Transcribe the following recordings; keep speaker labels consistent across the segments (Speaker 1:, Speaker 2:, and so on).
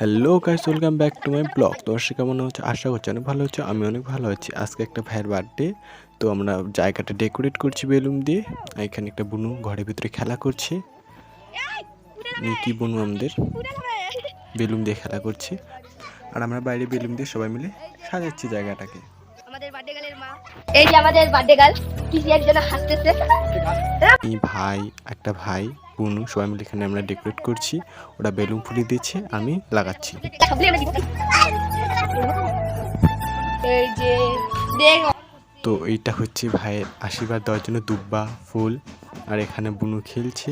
Speaker 1: Hello guys welcome back to my blog তো সে কেমন হচ্ছে আশা করছি অনেক ভালো হচ্ছে আমি অনেক ভালো আছি। আজকে একটা ভাইয়ের বার্থডে তো আমরা জায়গাটা ডেকোরেট করছি বেলুন দিয়ে। এখানে একটা বুনু ঘরের ভিতরে খেলা করছে। নিকি বুনু আমাদের। বেলুন দিয়ে খেলা করছে। আর আমরা বাইরে বেলুন দিয়ে সবাই মিলে সাজাচ্ছি জায়গাটাকে।
Speaker 2: এই যে আমাদের বার্থডে গার্ল কিসি একজন হাসতেছে।
Speaker 1: এই ভাই একটা ভাই। বুনু সবাই মিলে এখানে আমরা ডেকোরেট করছি। ওরা বেলুন ফুলিয়ে দিচ্ছে আমি লাগাচ্ছি। তো এইটা হচ্ছে ভাইয়ের আশীর্বাদ দেওয়ার জন্য দুব্বা ফুল আর এখানে বুনু খেলছে।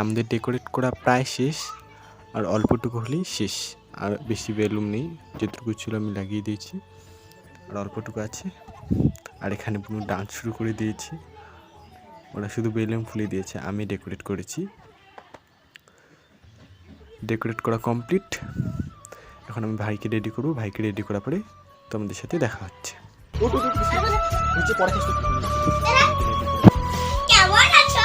Speaker 1: আমাদের ডেকোরেট করা প্রায় শেষ আর অল্পটুকু হলেই শেষ। আর বেশি বেলুন নেই যেটুকু ছিল আমি লাগিয়ে দিয়েছি। আর অল্পটুকু আছে। আর এখানে বুনু ডান্স শুরু করে দিয়েছি। ওরা শুধু বেলুন ফুলে দিয়েছে আমি ডেকোরেট করেছি। ডেকোরেট করা কমপ্লিট এখন আমি ভাইকে রেডি করব ভাইকে রেডি করার পরে তোমাদের সাথে দেখা হচ্ছে।
Speaker 2: কেমন আছো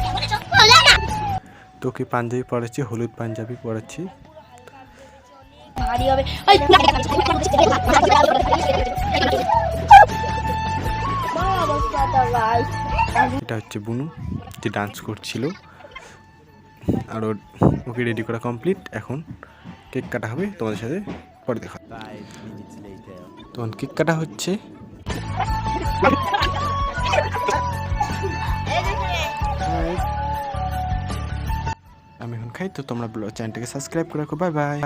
Speaker 2: কেমন আছো? বলে না।
Speaker 1: তোকে পাঞ্জাবি পরাচ্ছি হলুদ পাঞ্জাবি পরাচ্ছি।
Speaker 2: ভারী হবে।
Speaker 1: এটা হচ্ছে বুনু, যে ডান্স করছিল। আর ওকে রেডি করা কমপ্লিট এখন কেক কাটা হবে, তোমাদের সাথে পরে দেখা তখন কেক কাটা হচ্ছে। আমি এখন খাই, তো তোমরা চ্যানেলটাকে সাবস্ক্রাইব করে রাখো। Bye bye